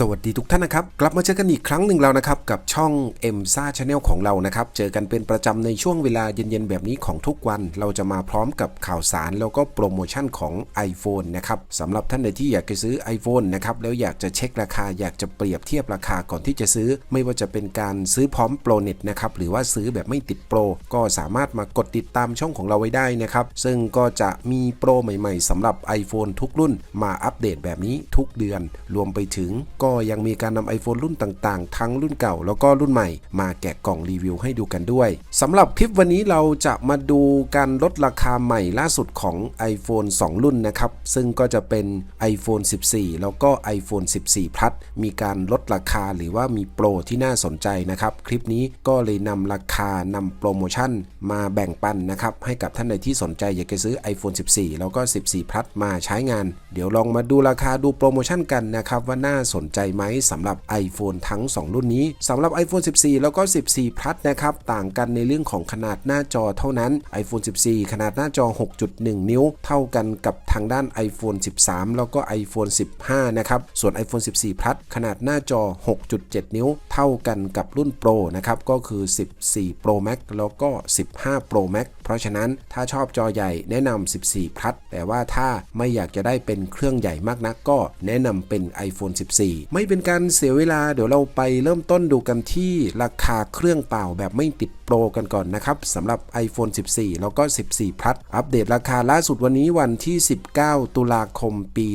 สวัสดีทุกท่านนะครับ กลับมาเจอกันอีกครั้งหนึ่งแล้วนะครับ กับช่อง m อ็มซ่าชาแนลของเรานะครับ เจอกันเป็นประจำในช่วงเวลาเย็นๆ แบบนี้ของทุกวัน เราจะมาพร้อมกับข่าวสารแล้วก็โปรโมชั่นของ iPhone นะครับสำหรับท่านใดที่อยากจะซื้อ iPhone นะครับ แล้วอยากจะเช็คราคาอยากจะเปรียบเทียบราคาก่อนที่จะซื้อ ไม่ว่าจะเป็นการซื้อพร้อมโปรเน็ตนะครับหรือว่าซื้อแบบไม่ติดโปรก็สามารถมากดติดตามช่องของเราไว้ได้นะครับซึ่งก็จะมีโปรใหม่ ๆสำหรับ iPhone ทุกรุ่น มาอัปเดตแบบนี้ทุกเดือน รวมไปถึงก็ยังมีการนำ iPhone รุ่นต่างๆ ทั้งรุ่นเก่าแล้วก็รุ่นใหม่ มาแกะกล่องรีวิวให้ดูกันด้วยสำหรับคลิปวันนี้เราจะมาดูการลดราคาใหม่ล่าสุดของ iPhone 2 รุ่นนะครับ ซึ่งก็จะเป็น iPhone 14 แล้วก็ iPhone 14 Plus มีการลดราคาหรือว่ามีโปรที่น่าสนใจนะครับ คลิปนี้ก็เลยนำราคานำโปรโมชั่นมาแบ่งปันนะครับ ให้กับท่านใดที่สนใจอยากจะซื้อ iPhone 14 แล้วก็ 14 Plus มาใช้งาน เดี๋ยวลองมาดูราคาดูโปรโมชั่นกันนะครับ ว่าน่าสนใจไหมสำหรับ iPhone ทั้ง 2 รุ่นนี้สำหรับ iPhone 14 แล้วก็ 14 Plus นะครับ ต่างกันในเรื่องของขนาดหน้าจอเท่านั้น iPhone 14 ขนาดหน้าจอ 6.1 นิ้ว เท่ากันกับทางด้าน iPhone 13 แล้วก็ iPhone 15 นะครับ ส่วน iPhone 14 Plus ขนาดหน้าจอ 6.7 นิ้ว เท่ากันกับรุ่น Pro นะครับ ก็คือ 14 Pro Max แล้วก็ 15 Pro Max เพราะฉะนั้นถ้าชอบจอใหญ่แนะนำ14 Plus แต่ว่าถ้าไม่อยากจะได้เป็นเครื่องใหญ่มากนักก็แนะนำเป็น iPhone 14 ไม่เป็นการเสียเวลาเดี๋ยวเราไปเริ่มต้นดูกันที่ราคาเครื่องเปล่าแบบไม่ติดโปรกันก่อนนะครับสำหรับ iPhone 14 แล้วก็ 14 Plus อัปเดตราคาล่าสุดวันนี้วันที่ 19 ตุลาคมปี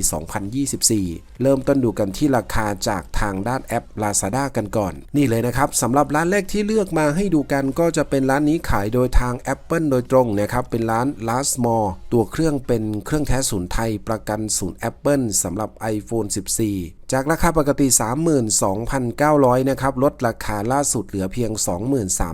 2024 เริ่มต้นดูกันที่ราคาจากทางด้านแอป Lazada กันก่อน นี่เลยนะครับสำหรับร้านแรกที่เลือกมาให้ดูกันก็จะเป็นร้านนี้ขายโดยทาง Apple โดยตรงนะครับ เป็นร้าน Last Mall ตัวเครื่องเป็นเครื่องแท้ศูนย์ไทยประกันศูนย์ Apple สำหรับ iPhone 14 จากราคาปกติ 32,900 นะครับ ลดราคาล่าสุดเหลือเพียง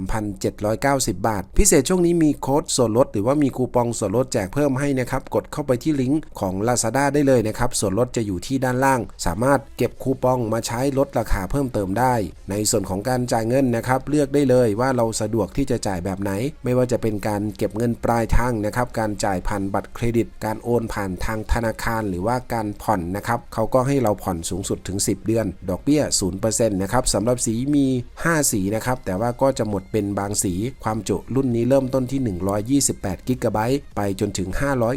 23,790 บาท พิเศษช่วงนี้มีโค้ดส่วนลด หรือว่ามีคูปองส่วนลดแจกเพิ่มให้นะครับ กดเข้าไปที่ลิงก์ของ Lazada ได้เลยนะครับ ส่วนลดจะอยู่ที่ด้านล่าง สามารถเก็บคูปองมาใช้ลดราคาเพิ่มเติมได้ ในส่วนของการจ่ายเงินนะครับ เลือกได้เลยว่าเราสะดวกที่จะจ่ายแบบไหน ไม่ว่าจะเป็นการเก็บเงินปลายทางนะครับ การจ่ายผ่านบัตรเครดิต การโอนผ่านทางธนาคาร หรือว่าการผ่อนนะครับ เขาก็ให้เราผ่อนสูงสุดถึง 10 เดือน ดอกเบี้ย 0%นะครับสำหรับสีมี 5 สีนะครับ แต่ว่าก็จะหมดเป็นบางสี ความจุรุ่นนี้เริ่มต้นที่ 128 กิกะไบต์ไปจนถึง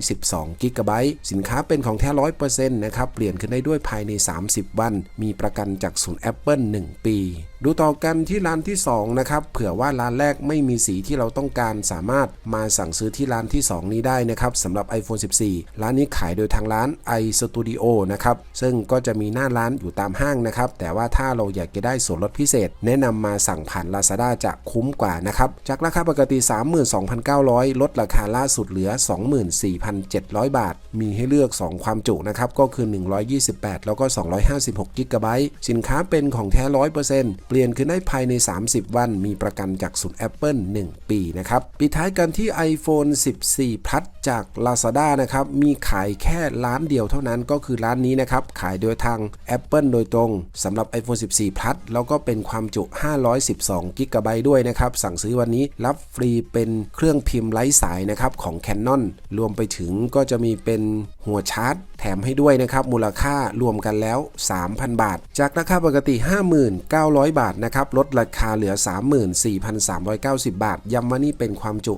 512 กิกะไบต์สินค้าเป็นของแท้ 100%นะครับ เปลี่ยนขึ้นได้ด้วยภายใน 30 วัน มีประกันจากศูนย์ Apple 1 ปี ดูต่อกันที่ร้านที่2นะครับเผื่อว่าร้านแรกไม่มีสีที่เราต้องการสามารถมาสั่งซื้อที่ร้านที่ 2 นี้ได้นะครับสำหรับ iPhone 14 ร้านนี้ขายโดยทางร้าน iStudio นะครับซึ่งก็จะมีหน้าร้านอยู่ตามห้างนะครับแต่ว่าถ้าเราอยากจะได้ส่วนลดพิเศษ แนะนำมาสั่งผ่าน Lazada จะคุ้มกว่านะครับจากราคาปกติ 32,900 ลดราคาล่าสุดเหลือ 24,700 บาท มีให้เลือก 2 ความจุนะครับก็คือ 128 แล้วก็ 256กิกะไบต์สินค้าเป็นของแท้ 100%เปลี่ยนขึ้นได้ภายใน 30 วัน มีประกันจากศูนย์ Apple 1 ปีนะครับ ปิดท้ายกันที่ iPhone 14 Plus จาก Lazada นะครับ มีขายแค่ร้านเดียวเท่านั้นก็คือร้านนี้นะครับ ขายโดยทาง Apple โดยตรงสำหรับ iPhone 14 Plus แล้วก็เป็นความจุ 512กิกะไบต์ด้วยนะครับ สั่งซื้อวันนี้รับฟรีเป็นเครื่องพิมพ์ไร้สายนะครับของ Canon รวมไปถึงก็จะมีเป็นหัวชาร์จ แถมให้ด้วยนะครับมูลค่ารวมกันแล้ว 3,000 บาท จากราคาปกติ 5,900 บาทนะครับลดราคาเหลือ 34,390 บาทย้ำว่านี่เป็นความจุ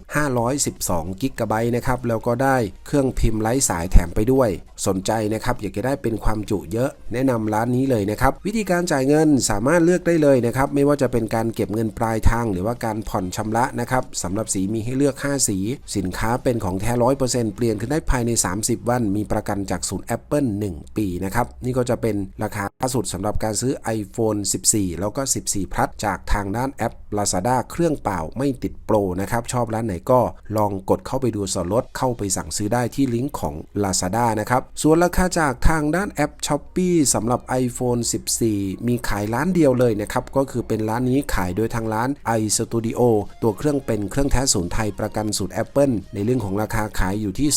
512 กิกะไบต์นะครับแล้วก็ได้เครื่องพิมพ์ไร้สายแถมไปด้วย สนใจนะครับอยากจะได้เป็นความจุเยอะ แนะนำร้านนี้เลยนะครับวิธีการจ่ายเงินสามารถเลือกได้เลยนะครับไม่ว่าจะเป็นการเก็บเงินปลายทาง หรือว่าการผ่อนชำระนะครับสำหรับสีมีให้เลือก 5 สี สินค้าเป็นของแท้100%เปลี่ยนขึ้นได้ภายใน 30 วัน มีประกันจากศูนย์ Apple 1 ปีนะครับ นี่ก็จะเป็นราคาล่าสุดสำหรับการซื้อ iPhone 14 แล้วก็ 14 Plus จากทางด้านแอป Lazada เครื่องเปล่าไม่ติดโปรนะครับ ชอบร้านไหนก็ลองกดเข้าไปดูส่วนลดเข้าไปสั่งซื้อได้ที่ลิงก์ของ Lazada นะครับ ส่วนราคาจากทางด้านแอป s h o p e e สำหรับ iPhone 14 มีขายร้านเดียวเลยนะครับ ก็คือเป็นร้านนี้ขายโดยทางร้าน iStudio ตัวเครื่องเป็นเครื่องแท้ศูนย์ไทยประกันศูนย์ Apple ในเรื่องของราคาขายอยู่ที่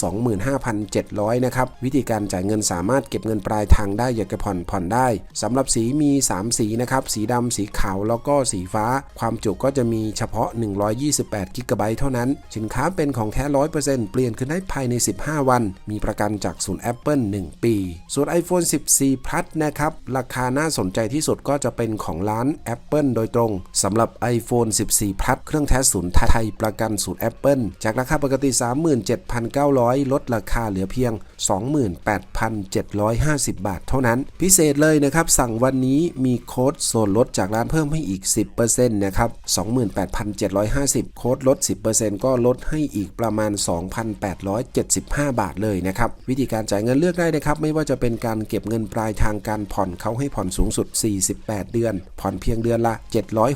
25,700 นะครับ วิธีการจ่ายเงินสามารถเก็บเงินปลายทางได้อยากจะผ่อนผ่อนได้สำหรับสีมี 3 สีนะครับ สีดำสีขาวแล้วก็สีฟ้า ความจุก็จะมีเฉพาะ 128 g b เท่านั้น สินค้าเป็นของแท้ 100%เปลี่ยนขึ้นได้ภายใน 15 วัน มีประกันจากศูนย์ Apple 1 ปี ส่วน iPhone 14 Plus นะครับ ราคาน่าสนใจที่สุดก็จะเป็นของร้าน Apple โดยตรงสำหรับ iPhone 14 Plus เครื่องแท้ศูนย์ไทยประกันศูนย์ Apple จากราคาปกติ 37,900 ลดราคาเหลือเพียง8,750 บาทเท่านั้น พิเศษเลยนะครับ สั่งวันนี้มีโค้ดส่วนลดจากร้านเพิ่มให้อีก 10%นะครับ 28,750 โค้ดลด 10%ก็ลดให้อีกประมาณ 2,875 บาทเลยนะครับ วิธีการจ่ายเงินเลือกได้นะครับ ไม่ว่าจะเป็นการเก็บเงินปลายทางการผ่อนเขาให้ผ่อนสูงสุด 48 เดือน ผ่อนเพียงเดือนละ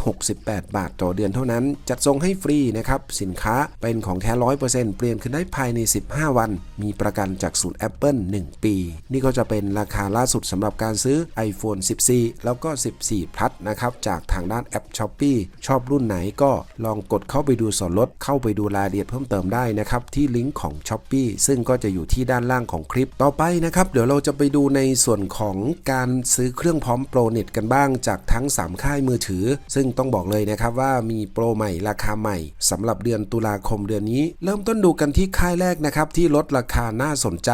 768 บาทต่อเดือนเท่านั้น จัดส่งให้ฟรีนะครับ สินค้าเป็นของแท้ 100%เปลี่ยนขึ้นได้ภายใน 15 วัน มีประกันจากศูนย์ Apple 1ปี นี่ก็จะเป็นราคาล่าสุดสำหรับการซื้อ iPhone 14 แล้วก็ 14 Plus นะครับ จากทางด้านแอป s h o p e e ชอบรุ่นไหนก็ลองกดเข้าไปดูส่วนลด เข้าไปดูรายละเอียดเพิ่มเติมได้นะครับ ที่ลิงก์ของ s h o p e e ซึ่งก็จะอยู่ที่ด้านล่างของคลิป ต่อไปนะครับ เดี๋ยวเราจะไปดูในส่วนของการซื้อเครื่องพร้อมโปรเน็ตกันบ้างจากทั้ง 3 ค่ายมือถือ ซึ่งต้องบอกเลยนะครับว่ามีโปรใหม่ราคาใหม่สำหรับเดือนตุลาคมเดือนนี้ เริ่มต้นดูกันที่ค่ายแรกนะครับที่ลดราคาน่าสนใจ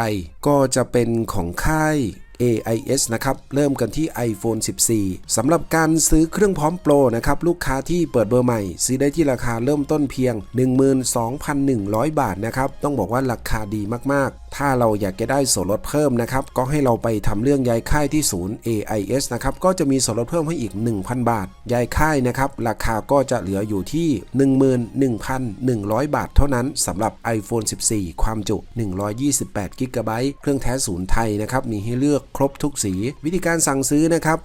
ก็จะเป็นของค่าย AIS นะครับ เริ่มกันที่ iPhone 14 สำหรับการซื้อเครื่องพร้อมโปรนะครับ ลูกค้าที่เปิดเบอร์ใหม่ ซื้อได้ที่ราคาเริ่มต้นเพียง 12,100 บาทนะครับ ต้องบอกว่าราคาดีมาก ถ้าเราอยากจะได้ส่วนลดเพิ่มนะครับ ก็ให้เราไปทำเรื่องย้ายค่ายที่ศูนย์ AIS นะครับ ก็จะมีส่วนลดเพิ่มให้อีก 1,000 บาท ย้ายค่ายนะครับ ราคาก็จะเหลืออยู่ที่ 11,100 บาทเท่านั้นสำหรับ iPhone 14 ความจุ 128 g b เครื่องแท้ศูนย์ไทยนะครับ มีให้เลือกครบทุกสี วิธีการสั่งซื้อนะครับ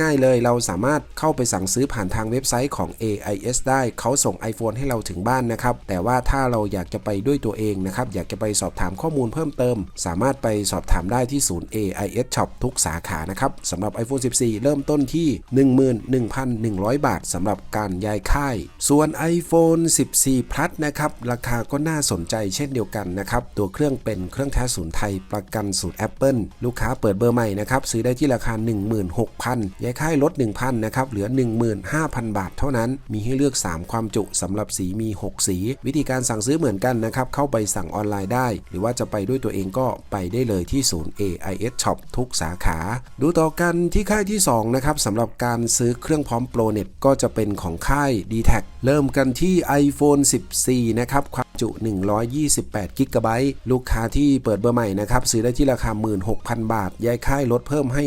ง่ายๆเลยเราสามารถเข้าไปสั่งซื้อผ่านทางเว็บไซต์ของ AIS ได้เขาส่ง iPhone ให้เราถึงบ้านนะครับแต่ว่าถ้าเราอยากจะไปด้วยตัวเองนะครับอยากจะไปสอบถามข้อมูลเพิ่มเติม สามารถไปสอบถามได้ที่ศูนย์ AIS Shop ทุกสาขานะครับสำหรับ iPhone 14 เริ่มต้นที่ 11,100 บาทสำหรับการย้ายค่าย ส่วน iPhone 14 Plus นะครับราคาก็น่าสนใจเช่นเดียวกันนะครับตัวเครื่องเป็นเครื่องแท้ศูนย์ไทยประกันศูนย์ Apple ลูกค้าเปิดเบอร์ใหม่นะครับซื้อได้ที่ราคา 16,000ย้ายค่ายลด 1,000นะครับเหลือ 15,000 บาทเท่านั้น มีให้เลือก 3 ความจุสำหรับสีมี 6 สี วิธีการสั่งซื้อเหมือนกันนะครับเข้าไปสั่งออนไลน์ได้ หรือว่าจะไปด้วยตัวเองก็ไปได้เลยที่ศูนย์ AIS Shop ทุกสาขา ดูต่อกันที่ค่ายที่ 2 นะครับสำหรับการซื้อเครื่องพร้อมโปรเน็ตก็จะเป็นของค่าย d t แทเริ่มกันที่ iPhone 14 นะครับ จุ 128 g b ลูกค้าที่เปิดเบอร์ใหม่นะครับซื้อได้ที่ราคา 16,000 บาท ย้ายค่ายลดเพิ่มให้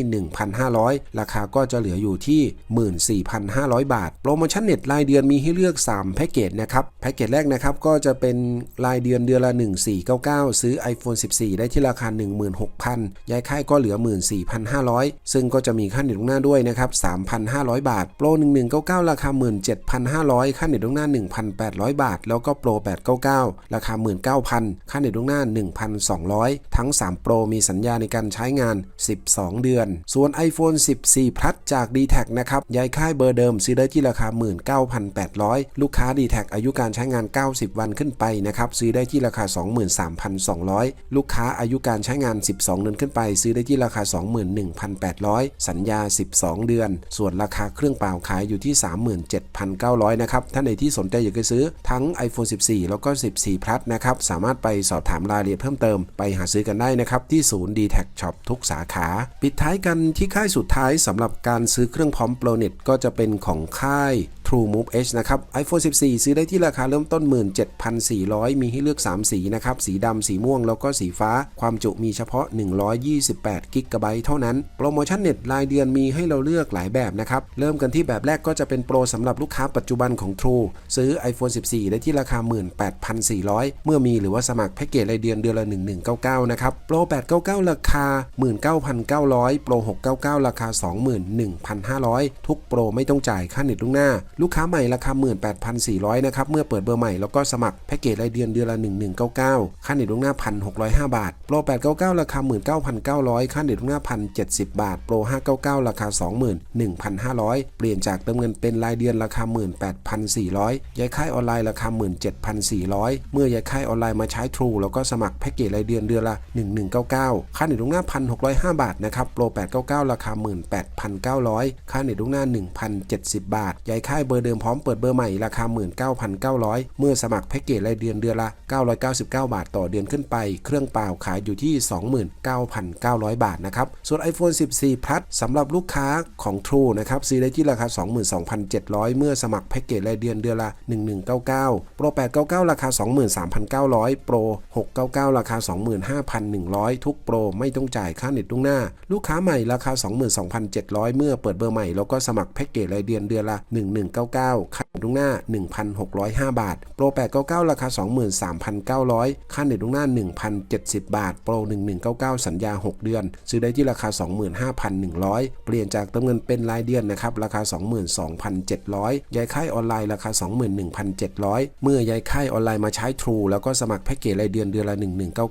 1,500 ราคาก็จะเหลืออยู่ที่ 14,500 บาท โปรโมชั่นเน็ตรายเดือนมีให้เลือก 3 แพ็กเกจนะครับ แพ็กเกจแรกนะครับก็จะเป็นรายเดือนเดือนละ 1499 ซื้อ iPhone 14 ได้ที่ราคา 16,000 ย้ายค่ายก็เหลือ 14,500 ซึ่งก็จะมีค่าเน็ตล่วงหน้าด้วยนะครับ 3,500 บาท โปร 1199 ราคา 17,500 ค่าเน็ตล่วงหน้า 1,800 บาท แล้วก็โปร 899ราคา 19,000 ค่าเน็ตล่วงหน้า 1,200 ทั้ง3โปรมีสัญญาในการใช้งาน 12 เดือน ส่วน iPhone 14 Plus จาก d t แทนะครับย้ายค่ายเบอร์เดิมซื้อได้ที่ราคา 19,800 ลูกค้า d t แทอายุการใช้งาน 90 วันขึ้นไปนะครับซื้อได้ที่ราคา 23,200 ลูกค้าอายุการใช้งาน 12 เดือนขึ้นไป ซื้อได้ที่ราคา 21,800 สัญญา 12 เดือน ส่วนราคาเครื่องเปล่าขายอยู่ที่ 37,900 นะครับ ถ้าในที่สนใจอยากจะซื้อทั้ง iPhone 14 แล้วก็14พลัสนะครับ สามารถไปสอบถามรายละเอียดเพิ่มเติมไปหาซื้อกันได้นะครับ ที่ศูนย์ d t แท็ช็อปทุกสาขา ปิดท้ายกันที่ค่ายสุดท้ายสำหรับการซื้อเครื่องพร้อมโปรเน็ตก็จะเป็นของค่าย True Move H นะครับ iPhone 14 ซื้อได้ที่ราคาเริ่มต้น 17,400 มีให้เลือก 3 สีนะครับ สีดำ สีม่วง แล้วก็สีฟ้า ความจุมีเฉพาะ 128 g b เท่านั้น โปรโมชั่นเน็ตรายเดือนมีให้เราเลือกหลายแบบนะครับ เริ่มกันที่แบบแรกก็จะเป็นโปรสำหรับลูกค้าปัจจุบันของ True ซื้อ iPhone 14 ได้ที่ราคา 18,400 เมื่อมีหรือว่าสมัครแพ็กเกจรายเดือนเดือนละ 1199 นะครับ โปร 899 ราคา 19,900 โปร 699 ราคา 21,500 ทุกโปรไม่ต้องจ่ายค่าเน็ตล่วงหน้าลูกลูกค้าใหม่ราคา 18,400 นะครับ เมื่อเปิดเบอร์ใหม่แล้วก็สมัครแพ็กเกจรายเดือนเดือนละ 1199 ค่าเน็ตล่วงหน้า 1,605 บาท โปร 899 ราคา 19,900 ค่าเน็ตล่วงหน้า 1,070 บาท โปร 599 ราคา 21,500 เปลี่ยนจากเติมเงินเป็นรายเดือนราคา 18,400 ย้ายค่ายออนไลน์ราคา 17,400 เมื่อย้ายค่ายออนไลน์มาใช้ True แล้วก็สมัครแพ็กเกจรายเดือนเดือนละ 1199 ค่าเน็ตล่วงหน้า 1,605 บาทนะครับ โปร 899 ราคา 18,900 ค่าเน็ตล่วงหน้า 1,070 บาท ย้ายค่ายเบอร์เดิมพร้อมเปิดเบอร์ใหม่ราคา 19,900 เมื่อสมัครแพ็กเกจรายเดือนเดือนละ 999 บาทต่อเดือนขึ้นไป เครื่องเปล่าขายอยู่ที่ 29,900 บาทนะครับ ส่วน iPhone 14 Plus สำหรับลูกค้าของ True นะครับซื้อได้ที่ราคา 22,700 เมื่อสมัครแพ็กเกจรายเดือนเดือนละ 1199โปร899 ราคา 23,900โปร699 ราคา 25,100 ทุกโปรไม่ต้องจ่ายค่าเน็ตล่วงหน้า ลูกค้าใหม่ราคา 22,700 เมื่อเปิดเบอร์ใหม่แล้วก็สมัครแพ็กเกจรายเดือนเดือนละ 1 1าเน็ต ล่วงหน้า 1,605 บาท โปร 899 ราคา 23,900 ค่าเน็ตล่วงหน้า 1,070 บาท โปร 1199 สัญญา 6 เดือน ซื้อได้ที่ราคา 25,100 เปลี่ยนจากเติมเงินเป็นรายเดือนนะครับ ราคา 22,700 ย้ายค่ายออนไลน์ราคา 21,700 เมื่อย้ายค่ายออนไลน์มาใช้ True แล้วก็สมัครแพ็กเกจรายเดือนเดือนละ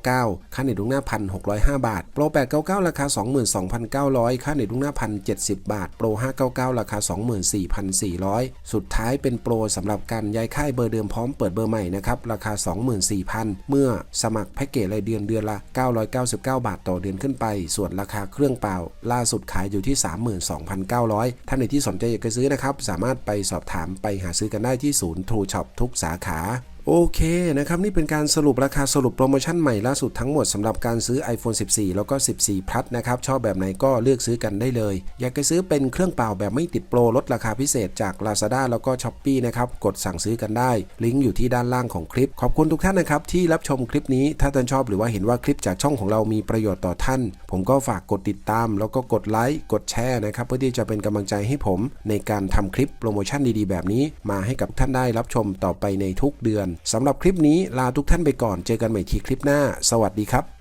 1199 ค่าเน็ตล่วงหน้า 1,605 บาท โปร 899 ราคา 22,900 ค่าเน็ตล่วงหน้า 1,070 บาท โปร 599 ราคา 24,400 สุดท้ายเป็นโปรสำหรับการย้ายค่ายเบอร์เดิมพร้อมเปิดเบอร์ใหม่นะครับ ราคา 24,000 เมื่อสมัครแพ็กเกจรายเดือนเดือนละ 999 บาทต่อเดือนขึ้นไป ส่วนราคาเครื่องเปล่า ล่าสุดขายอยู่ที่ 32,900 ท่านใดที่สนใจอยากจะซื้อนะครับ สามารถไปสอบถามไปหาซื้อกันได้ที่ศูนย์ True Shop ทุกสาขา โอเคนะครับนี่เป็นการสรุปราคาสรุปโปรโมชั่นใหม่ล่าสุดทั้งหมดสำหรับการซื้อ iPhone 14 แล้วก็ 14 Plus นะครับ ชอบแบบไหนก็เลือกซื้อกันได้เลย อยากจะซื้อเป็นเครื่องเปล่าแบบไม่ติดโปรลดราคาพิเศษจาก Lazada แล้วก็ Shopee นะครับ กดสั่งซื้อกันได้ ลิงก์อยู่ที่ด้านล่างของคลิป ขอบคุณทุกท่านนะครับ ที่รับชมคลิปนี้ถ้าท่านชอบหรือว่าเห็นว่าคลิปจากช่องของเรามีประโยชน์ต่อท่าน ผมก็ฝากกดติดตาม แล้วก็กดไลค์กดแชร์นะครับเพื่อที่จะเป็นกำลังใจให้ผม ในการทำคลิปโปรโมชั่นดีๆ แบบนี้ มาให้กับท่านได้รับชมต่อไปในทุกเดือนสำหรับคลิปนี้ลาทุกท่านไปก่อน เจอกันใหม่ทีคลิปหน้า สวัสดีครับ